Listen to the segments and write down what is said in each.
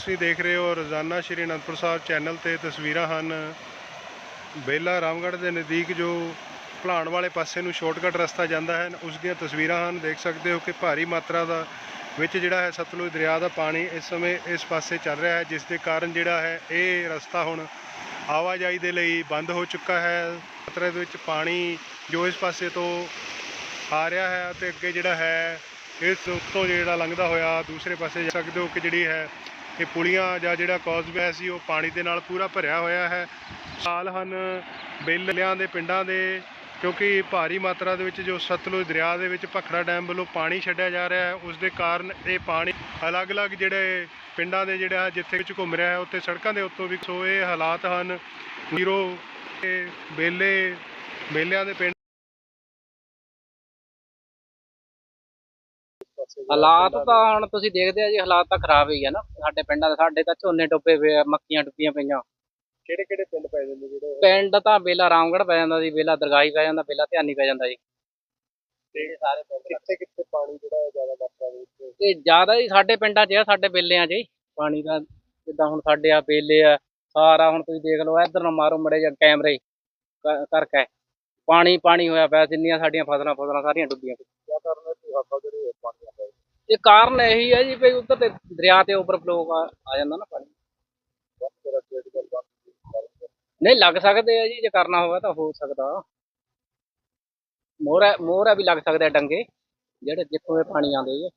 ਤੁਸੀਂ ਦੇਖ ਰਹੇ ਹੋ ਰੋਜ਼ਾਨਾ ਸ਼੍ਰੀ ਅਨੰਦਪੁਰ ਸਾਹਿਬ ਚੈਨਲ ਤੇ ਤਸਵੀਰਾਂ ਹਨ। ਬੇਲਾ ਰਾਮਗੜ੍ਹ ਦੇ ਨਜ਼ਦੀਕ ਜੋ ਭਲਾਣ ਵਾਲੇ ਪਾਸੇ ਨੂੰ ਸ਼ਾਰਟਕਟ ਰਸਤਾ ਜਾਂਦਾ ਹੈ, ਉਸ ਦੀਆਂ ਤਸਵੀਰਾਂ ਹਨ। ਦੇਖ ਸਕਦੇ ਹੋ ਕਿ ਭਾਰੀ ਮਾਤਰਾ ਦਾ ਵਿੱਚ ਜਿਹੜਾ ਹੈ ਸਤਲੁਜ ਦਰਿਆ ਦਾ ਪਾਣੀ ਇਸ ਸਮੇਂ ਇਸ ਪਾਸੇ ਚੱਲ ਰਿਹਾ ਹੈ, ਜਿਸ ਦੇ ਕਾਰਨ ਜਿਹੜਾ ਹੈ ਇਹ ਰਸਤਾ ਹੁਣ ਆਵਾਜਾਈ ਦੇ ਲਈ ਬੰਦ ਹੋ ਚੁੱਕਾ ਹੈ। ਮਾਤਰਾ ਦੇ ਵਿੱਚ ਪਾਣੀ ਜੋ ਇਸ ਪਾਸੇ ਤੋਂ ਆ ਰਿਹਾ ਹੈ ਤੇ ਅੱਗੇ ਜਿਹੜਾ ਹੈ ਇਸ ਉੱਤੋਂ ਜਿਹੜਾ ਲੰਘਦਾ ਹੋਇਆ ਦੂਸਰੇ ਪਾਸੇ ਜਾ ਸਕਦੇ ਹੋ ਕਿ ਜਿਹੜੀ ਹੈ ਇਹ ਪੁਲੀਆਂ ਜਾਂ ਜਿਹੜਾ ਕੌਜ਼ਵੇ ਸੀ, ਉਹ ਪਾਣੀ ਦੇ ਨਾਲ ਪੂਰਾ ਭਰਿਆ ਹੋਇਆ ਹੈ। ਹਾਲ ਹਨ ਬੇਲਿਆਂ ਦੇ, ਪਿੰਡਾਂ ਦੇ, ਕਿਉਂਕਿ ਭਾਰੀ ਮਾਤਰਾ ਦੇ ਵਿੱਚ ਜੋ ਸਤਲੁਜ ਦਰਿਆ ਦੇ ਵਿੱਚ ਭਖੜਾ ਡੈਮ ਵੱਲੋਂ ਪਾਣੀ ਛੱਡਿਆ ਜਾ ਰਿਹਾ ਹੈ, ਉਸ ਦੇ ਕਾਰਨ ਇਹ ਪਾਣੀ ਅਲੱਗ-ਅਲੱਗ ਜਿਹੜੇ ਪਿੰਡਾਂ ਦੇ ਜਿਹੜਾ ਜਿੱਥੇ ਵਿੱਚ ਘੁੰਮ ਰਿਹਾ ਹੈ, ਉੱਥੇ ਸੜਕਾਂ ਦੇ ਉੱਤੋਂ ਵੀ ਸੋ ਇਹ ਹਾਲਾਤ ਹਨ। ਜ਼ੀਰੋ ਤੇ ਬੇਲੇ, ਬੇਲਿਆਂ ਦੇ ਪਿੰਡ ਹਾਲਾਤ ਤਾਂ ਹੁਣ ਤੁਸੀਂ ਦੇਖਦੇ ਆ ਜੀ ਹਾਲਾਤ ਤਾਂ ਖਰਾਬ ਹੀ ਆ ਨਾ। ਸਾਡੇ ਪਿੰਡਾਂ ਦੇ ਸਾਡੇ ਤਾਂ ਝੋਨੇ ਡੁੱਬੇ ਪਏ ਆ ਮੱਕੀਆਂ ਡੁੱਬੀਆਂ ਪਈਆਂ। ਕਿਹੜੇ ਕਿਹੜੇ ਪਿੰਡ ਪੈ ਜਾਂਦੇ ਜਿਹੜੇ ਪਿੰਡ ਤਾਂ ਬੇਲਾ ਰਾਮਗੜ੍ਹ ਪੈ ਜਾਂਦਾ ਜੀ ਬੇਲਾ ਦਰਗਾਹੀ ਪੈ ਜਾਂਦਾ ਬੇਲਾ ਧਿਆਨੀ ਪੈ ਜਾਂਦਾ ਜੀ। ਸਾਰੇ ਕਿੱਥੇ ਕਿੱਥੇ ਪਾਣੀ ਜਿਹੜਾ ਹੈ ਜ਼ਿਆਦਾ ਮਾਤਰਾ ਦੇ ਵਿੱਚ? ਤੇ ਜ਼ਿਆਦਾ ਹੀ ਸਾਡੇ ਪਿੰਡਾਂ 'ਚ ਆ ਸਾਡੇ ਬੇਲਿਆਂ 'ਚ ਹੀ ਪਾਣੀ ਦਾ ਜਿੱਦਾਂ ਹੁਣ ਸਾਡੇ ਆ ਬੇਲੇ ਆ ਸਾਰਾ ਹੁਣ ਤੁਸੀਂ ਦੇਖ ਲਓ ਇੱਧਰ ਨੂੰ ਮਾਰੋ ਮੜੇ ਜਾਂ ਕੈਮਰੇ ਕਰਕੇ। ਪਾਣੀ ਪਾਣੀ ਹੋਇਆ ਪਿਆ ਜਿੰਨੀਆਂ ਸਾਡੀਆਂ ਫਸਲਾਂ ਫਸਲਾਂ ਸਾਰੀਆਂ ਡੁੱਬੀਆਂ ਪਈਆਂ। ਕਿਆ ਕਰਨਾ ਕਿ ਹੱਥਾਂ ਜਿਹੜੇ ਪਾਣੀ ਆਉਂਦਾ ਹੈ ਇਹ ਕਾਰਨ ਇਹੀ ਹੈ ਜੀ ਵੀ ਉੱਧਰ ਤੇ ਦਰਿਆ ਤੇ ਓਵਰਫਲੋ ਆ ਜਾਂਦਾ ਨਾ ਪਾਣੀ। ਨਹੀਂ ਲੱਗ ਸਕਦੇ ਆ ਜੀ ਜੇ ਕਰਨਾ ਹੋਵੇ ਤਾਂ ਹੋ ਸਕਦਾ। ਮੋਹਰਾ ਮੋਹਰਾ ਵੀ ਲੱਗ ਸਕਦੇ ਡੰਗੇ ਜਿਹੜੇ ਜਿੱਥੋਂ ਇਹ ਪਾਣੀ ਆਉਂਦੇ ਜੀ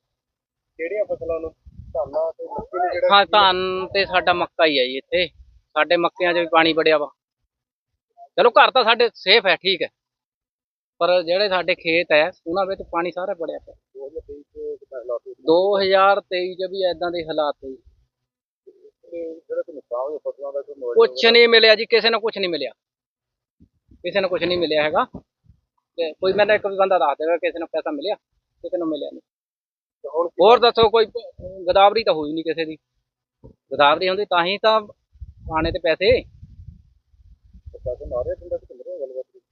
ਕਿਹੜੀਆਂ ਫਸਲਾਂ ਨੂੰ ਧਾਨਾਂ ਤੇ ਮੱਕੀ ਨੂੰ ਜਿਹੜਾ ਹਾਂ ਧਾਨ ਤੇ ਸਾਡਾ ਮੱਕਾ ਹੀ ਹੈ ਜੀ ਇੱਥੇ। ਸਾਡੇ ਮੱਕਿਆਂ 'ਚ ਵੀ ਪਾਣੀ ਵੜਿਆ ਵਾ। ਚਲੋ ਘਰ ਤਾਂ ਸਾਡੇ ਸੇਫ ਹੈ ਠੀਕ ਹੈ। ਪਰ ਜਿਹੜੇ ਸਾਡੇ ਖੇਤ ਹੈ ਉਹਨਾਂ ਵਿੱਚ ਪਾਣੀ ਸਾਰਾ ਵੜਿਆ ਪਿਆ। 2023 ਚ ਕਿੰਨਾ ਹਾਲਾਤ ਹੋਏ 2023 'ਚ ਵੀ ਐਦਾਂ ਦੇ ਹਾਲਾਤ ਸੀ। ਕੁਛ ਨਹੀਂ ਮਿਲਿਆ ਜੀ, ਕਿਸੇ ਨੂੰ ਕੁਛ ਨਹੀਂ ਮਿਲਿਆ। ਕਿਸੇ ਨੂੰ ਕੁਛ ਨਹੀਂ ਮਿਲਿਆ ਹੈਗਾ। ਤੇ ਕੋਈ ਮੈਨੂੰ ਇੱਕ ਬੰਦਾ ਦੱਸ ਦੇਗਾ ਕਿਸੇ ਨੂੰ ਪੈਸਾ ਮਿਲਿਆ, ਕਿਸੇ ਨੂੰ ਮਿਲਿਆ ਨਹੀਂ। ਹੋਰ ਦੱਸੋ, ਕੋਈ ਗਦਾਵਰੀ ਤਾਂ ਹੋਈ ਨਹੀਂ ਕਿਸੇ ਦੀ। ਗਦਾਵਰੀ ਹੁੰਦੀ ਤਾਂ ਹੀ ਤਾਂ ਆਣੇ ਤੇ ਪੈਸੇ।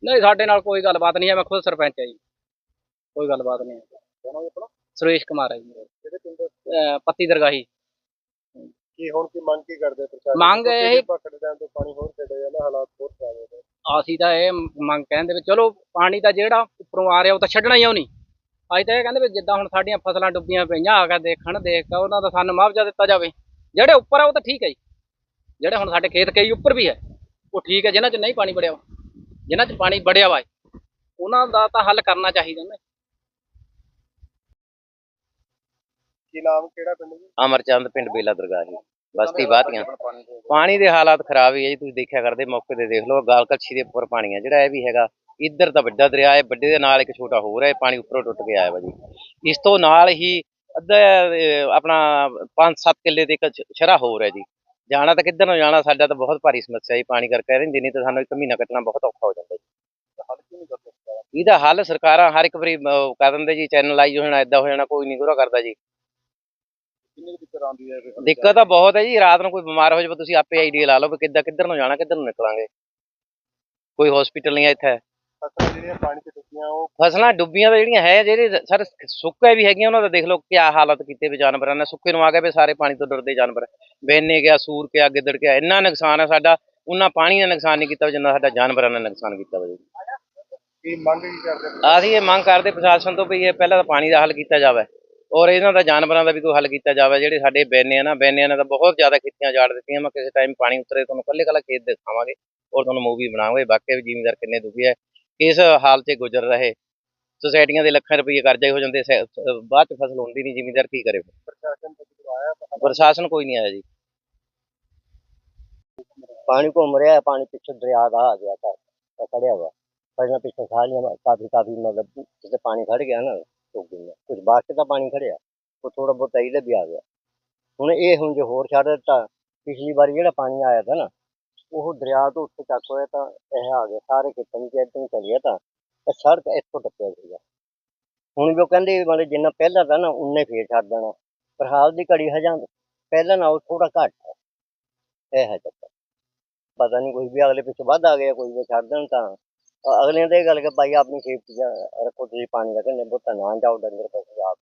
ਨਹੀਂ, ਸਾਡੇ ਨਾਲ ਕੋਈ ਗੱਲਬਾਤ ਨਹੀਂ ਹੈ, ਮੈਂ ਖੁਦ ਸਰਪੰਚ ਹਾਂ ਜੀ। ਕੋਈ ਗੱਲਬਾਤ ਨਹੀਂ ਹੈ। ਆਪਣਾ ਸੁਰੇਸ਼ ਕੁਮਾਰ ਹੈ ਜੀ ਮੇਰਾ। ਜਿਹੜੇ ਪਿੰਡ ਅਹ ਪੱਤੀ ਦਰਗਾਹੀ। ਕੀ ਹੁਣ ਕੀ ਮੰਗ ਕੀ ਕਰਦੇ ਪ੍ਰਸ਼ਾਸਨ ਮੰਗ ਕਿਉਂਕਿ ਇਹ- ਜੇ ਪਕੜ ਡੈਮ ਤੋਂ ਪਾਣੀ ਹੋਰ ਛੱਡਿਆ ਜਾਂਦਾ ਹਾਲਾਤ ਹੋਰ ਖਰਾਬ ਹੋ ਗਏ। ਅਸੀਂ ਤਾਂ ਇਹ ਮੰਗ ਕਹਿੰਦੇ ਵੀ ਚਲੋ ਪਾਣੀ ਤਾਂ ਜਿਹੜਾ ਉੱਪਰੋਂ ਆ ਰਿਹਾ ਉਹ ਤਾਂ ਛੱਡਣਾ ਹੀ ਨਹੀਂ ਅਸੀਂ ਤਾਂ ਇਹ ਕਹਿੰਦੇ ਵੀ ਜਿੱਦਾਂ ਹੁਣ ਸਾਡੀਆਂ ਫਸਲਾਂ ਡੁੱਬੀਆਂ ਪਈਆਂ ਆ ਕੇ ਦੇਖਣ ਦੇਖ ਕੇ ਉਹਨਾਂ ਦਾ ਸਾਨੂੰ ਮੁਆਵਜ਼ਾ ਦਿੱਤਾ ਜਾਵੇ। ਜਿਹੜੇ ਉੱਪਰ ਆ ਉਹ ਤਾਂ ਠੀਕ ਹੈ ਜੀ। ਜਿਹੜੇ ਹੁਣ ਸਾਡੇ ਖੇਤ ਕਈ ਉੱਪਰ ਵੀ ਹੈ ਉਹ ਠੀਕ ਹੈ ਜਿਨ੍ਹਾਂ 'ਚ ਨਹੀਂ ਪਾਣੀ ਵੜਿਆ ਵਾ। ਜਿਨ੍ਹਾਂ 'ਚ ਪਾਣੀ ਵੜਿਆ ਵਾ ਹੈ, ਉਹਨਾਂ ਦਾ ਤਾਂ ਹੱਲ ਕਰਨਾ ਚਾਹੀਦਾ ਨਾ। ਕੀ ਨਾਮ ਕਿਹੜਾ ਪਿੰਡ ਜੀ? ਅਮਰਚੰਦ ਪਿੰਡ ਬੇਲਾ ਦਰਗਾਹੀ ਬਸਤੀ ਬਾਤੀਆਂ ਪਾਣੀ ਦੇ ਹਾਲਾਤ ਖਰਾਬ ਹੀ ਹੈ ਜੀ ਤੁਸੀਂ ਦੇਖਿਆ ਕਰਦੇ ਮੌਕੇ ਤੇ ਦੇਖ ਲਓ ਗਾਲ ਕੱਛੀ ਦੇ ਉੱਪਰ ਪਾਣੀ ਹੈ ਜਿਹੜਾ ਇਹ ਵੀ ਹੈਗਾ ਇੱਧਰ ਤਾਂ ਵੱਡਾ ਦਰਿਆ ਹੈ ਵੱਡੇ ਦੇ ਨਾਲ ਇੱਕ ਛੋਟਾ ਹੋਰ ਹੈ ਪਾਣੀ ਉੱਪਰੋਂ ਟੁੱਟ ਕੇ ਆਇਆ ਵਾ ਜੀ। ਇਸ ਤੋਂ ਨਾਲ ਹੀ ਅੱਧਾ ਆਪਣਾ 5-7 ਕਿੱਲੇ ਦੇ ਇੱਕ ਛਰਾ ਹੋਰ ਹੈ ਜੀ। ਜਾਣਾ ਤਾਂ ਕਿੱਧਰ ਨੂੰ ਜਾਣਾ ਸਾਡਾ ਤਾਂ ਬਹੁਤ ਭਾਰੀ ਸਮੱਸਿਆ ਜੀ ਪਾਣੀ ਕਰਕੇ ਰਹਿੰਦੀ ਨਹੀਂ ਤਾਂ ਸਾਨੂੰ ਇੱਕ ਮਹੀਨਾ ਕੱਟਣਾ ਬਹੁਤ ਔਖਾ ਹੋ ਜਾਂਦਾ ਜੀ। ਇਹਦਾ ਹੱਲ ਸਰਕਾਰਾਂ ਹਰ ਇੱਕ ਵਾਰੀ ਕਰ ਦਿੰਦੇ ਜੀ ਚੈਨਲ ਆਈ ਹੋ ਜਾਣਾ ਏਦਾਂ ਹੋ ਜਾਣਾ ਕੋਈ ਨਹੀਂ ਗੁਰਾ ਕਰਦਾ ਜੀ। ਕਿੰਨੀ ਕੁ ਦਿੱਕਤ ਆਉਂਦੀ ਹੈ ਫਿਰ? ਦਿੱਕਤ ਤਾਂ ਬਹੁਤ ਹੈ ਜੀ ਰਾਤ ਨੂੰ ਕੋਈ ਬਿਮਾਰ ਹੋ ਜਾਵੇ ਤੁਸੀਂ ਆਪੇ ਆਈਡੀਆ ਲਾ ਲਓ ਵੀ ਕਿੱਦਾਂ ਕਿੱਧਰ ਨੂੰ ਜਾਣਾ ਕਿੱਧਰ ਨੂੰ ਨਿਕਲਾਂਗੇ। ਕੋਈ ਹਸਪੀਟਲ ਨਹੀਂ ਹੈ ਇੱਥੇ। ਫਸਲਾਂ ਜਿਹੜੀਆਂ ਪਾਣੀ ਚ ਡੁੱਬੀਆਂ ਉਹ ਫਸਲਾਂ ਡੁੱਬੀਆਂ ਤਾਂ ਜਿਹੜੀਆਂ ਹੈ ਜਿਹੜੇ ਸਰ ਸੁੱਕੇ ਵੀ ਹੈਗੀਆਂ ਉਹਨਾਂ ਦਾ ਦੇਖ ਲਓ ਕੀ ਹਾਲਤ ਕੀਤੇ ਵੀ ਜਾਨਵਰਾਂ ਨੇ ਸੁੱਕੇ ਨੂੰ ਆ ਗਏ ਵੀ ਸਾਰੇ ਪਾਣੀ ਤੋਂ ਡਰਦੇ ਜਾਨਵਰ। ਬੈਨੇ ਗਿਆ ਸੂਰ ਗਿਆ ਗਿੱਦੜ ਗਿਆ ਇੰਨਾ ਨੁਕਸਾਨ ਹੈ ਸਾਡਾ। ਉਹਨਾਂ ਪਾਣੀ ਨੇ ਨੁਕਸਾਨ ਨਹੀਂ ਕੀਤਾ ਜਿੰਨਾ ਸਾਡਾ ਜਾਨਵਰਾਂ ਨੇ ਨੁਕਸਾਨ ਕੀਤਾ ਵਾ ਜੀ। ਕੀ ਮੰਗ ਕੀ ਕਰਦੇ ਅਸੀਂ ਇਹ ਮੰਗ ਕਰਦੇ ਪ੍ਰਸ਼ਾਸਨ ਤੋਂ ਵੀ ਇਹ ਪਹਿਲਾਂ ਤਾਂ ਪਾਣੀ ਦਾ ਹੱਲ ਕੀਤਾ ਜਾਵੇ। ਔਰ ਇਹਨਾਂ ਦਾ ਜਾਨਵਰਾਂ ਦਾ ਵੀ ਕੋਈ ਹੱਲ ਕੀਤਾ ਜਾਵੇ ਜਿਹੜੇ ਸਾਡੇ ਬੈਨੇ ਆ ਨਾ ਬੈਨਿਆਂ ਨੇ ਤਾਂ ਬਹੁਤ ਜ਼ਿਆਦਾ ਖੇਤੀਆਂ ਜਾੜ ਦਿੱਤੀਆਂ ਮੈਂ ਕਿਸੇ ਟਾਈਮ ਪਾਣੀ ਉਤਰੇ ਤੁਹਾਨੂੰ ਕੱਲੇ ਕੱਲਾ ਖੇਤ ਦਿਖਾਵਾਂਗੇ ਔਰ ਤੁਹਾਨੂੰ ਮੂਵੀ ਬਣਾਵਾਂਗੇ ਵਾਕਿਆ ਵੀ ਜ਼ਿਮੀਂਦਾਰ ਕਿੰਨੇ ਦੁਖੀ ਹੈ ਕਿਸ ਹਾਲ 'ਚ ਗੁਜ਼ਰ ਰਹੇ ਸੁਸਾਇਟੀਆਂ ਦੇ ਲੱਖਾਂ ਰੁਪਏ ਕਰਜ਼ੇ ਹੋ ਜਾਂਦੇ ਬਾਅਦ 'ਚ ਫਸਲ ਹੁੰਦੀ ਨਹੀਂ ਜ਼ਿਮੀਂਦਾਰ ਕੀ ਕਰੇ ਪ੍ਰਸ਼ਾਸਨ ਤੋਂ ਜਦੋਂ ਆਇਆ ਤਾਂ ਪ੍ਰਸ਼ਾਸਨ ਕੋਈ ਨਹੀਂ ਆਇਆ ਜੀ। ਪਾਣੀ ਘੁੰਮ ਰਿਹਾ ਪਾਣੀ ਪਿੱਛੇ ਦਰਿਆ ਦਾ ਆ ਗਿਆ ਤਾਂ ਤਾਂ ਖੜਿਆ ਵਾ। ਪਹਿਲਾਂ ਪਿੱਛੇ ਸਾਰੀਆਂ ਕਾਫੀ ਕਾਫੀ ਮਤਲਬ ਜਿੱਥੇ ਪਾਣੀ ਖੜ ਗਿਆ ਨਾ ਰੁਕ ਗਈਆਂ। ਕੁਝ ਬਾਅਦ 'ਚ ਤਾਂ ਪਾਣੀ ਖੜਿਆ, ਉਹ ਥੋੜਾ ਬਹੁਤ ਇਹਦੇ ਵੀ ਆ ਗਿਆ। ਹੁਣ ਇਹ ਹੁਣ ਜੇ ਹੋਰ ਛੱਡ ਦਿੱਤਾ, ਪਿਛਲੀ ਵਾਰੀ ਜਿਹੜਾ ਪਾਣੀ ਆਇਆ ਤਾ ਨਾ, ਉਹ ਦਰਿਆ ਤੋਂ ਉੱਤੇ ਚੱਕ ਹੋਇਆ ਤਾਂ ਇਹ ਆ ਗਿਆ, ਸਾਰੇ ਖੇਤਾਂ ਵਿੱਚ ਇੱਦਾਂ ਹੀ ਚੱਲਿਆ ਤਾਂ, ਇਹ ਸੜਕ ਇੱਥੋਂ ਟੱਪਿਆ ਸੀਗਾ। ਹੁਣ ਜੋ ਕਹਿੰਦੇ ਮਤਲਬ ਜਿੰਨਾ ਪਹਿਲਾਂ ਤਾਂ ਨਾ, ਉਨੇ ਫੇਰ ਛੱਡ ਦੇਣਾ। ਪਰ ਹਾਲ ਦੀ ਘੜੀ ਹਜਾਂ, ਪਹਿਲਾਂ ਨਾਲੋਂ ਥੋੜਾ ਘੱਟ ਹੈ। ਇਹ ਹੈ ਚੱਕਰ। ਪਤਾ ਨਹੀਂ ਕੋਈ ਵੀ ਅਗਲੇ ਪਿੱਛੇ ਵੱਧ ਆ ਗਿਆ, ਕੋਈ ਵੀ ਛੱਡ ਦੇਣ ਤਾਂ ਅਗਲੇ ਨੇ ਤਾਂ ਇਹ ਗੱਲ ਕਿ ਭਾਈ ਆਪਣੀ ਸੇਫਟੀ ਰੱਖੋ, ਤੁਸੀਂ ਪਾਣੀ ਦਾ ਕਹਿੰਦੇ ਬਹੁਤਾ ਨਾ ਜਾਓ ਡੰਗਰ ਪਸ਼ੂ ਆਪ